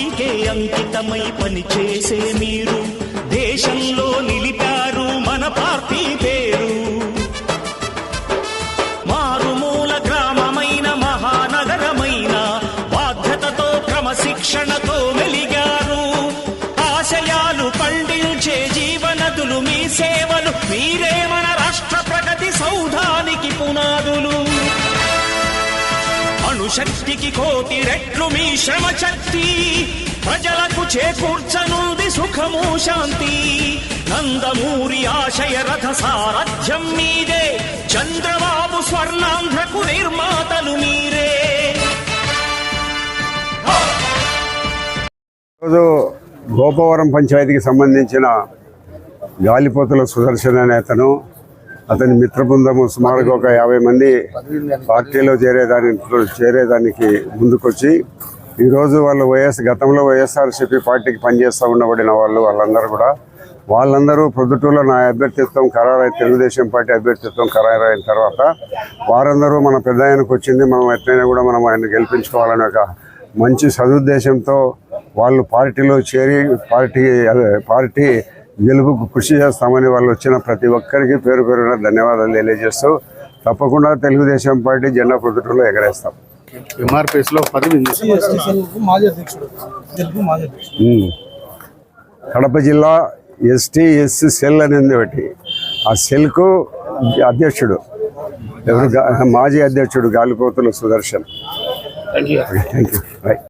పార్టీకే అంకితమై పనిచేసే మీరు. దేశంలో నిలిపారు మన పార్టీ శక్తికి కోటి రెట్లు మీ శ్రమ శక్తి. ప్రజలకు చేకూర్చనుంది సుఖము శాంతి. నందమూరి ఆశయ రథ సారథ్యం మీదే. చంద్రబాబు స్వర్ణాంధ్రకు నిర్మాతలు మీరే. రోజు గోపవరం పంచాయతీకి సంబంధించిన గాలిపోతుల సుదర్శన నేతను అతని మిత్ర బృందము సుమారుగా ఒక యాభై మంది పార్టీలో చేరేదానికి చేరేదానికి ముందుకొచ్చి ఈరోజు వాళ్ళు వైఎస్ గతంలో వైఎస్ఆర్సీపీ పార్టీకి పనిచేస్తూ ఉండబడిన వాళ్ళు వాళ్ళందరూ కూడా వాళ్ళందరూ ప్రొద్దుటూరులో నా అభ్యర్థిత్వం ఖరారై తెలుగుదేశం పార్టీ అభ్యర్థిత్వం ఖరారైన తర్వాత వారందరూ మన పెద్ద ఆయనకు వచ్చింది మనం ఎట్లయినా కూడా మనం ఆయన గెలిపించుకోవాలనే ఒక మంచి సదుద్దేశంతో వాళ్ళు పార్టీలో చేరి పార్టీ పార్టీ గెలుపుకు కృషి చేస్తామని వాళ్ళు వచ్చిన ప్రతి ఒక్కరికి పేరు పేరున ధన్యవాదాలు తెలియజేస్తూ తప్పకుండా తెలుగుదేశం పార్టీ జెండా ప్రొద్దుటూరులో ఎగరేస్తాం. కడప జిల్లా ఎస్టీ ఎస్సీ సెల్ అనేది ఒకటి. ఆ సెల్కు అధ్యక్షుడు. ఎవరు మాజీ అధ్యక్షుడు Galipothula Sudarshan. Thank you right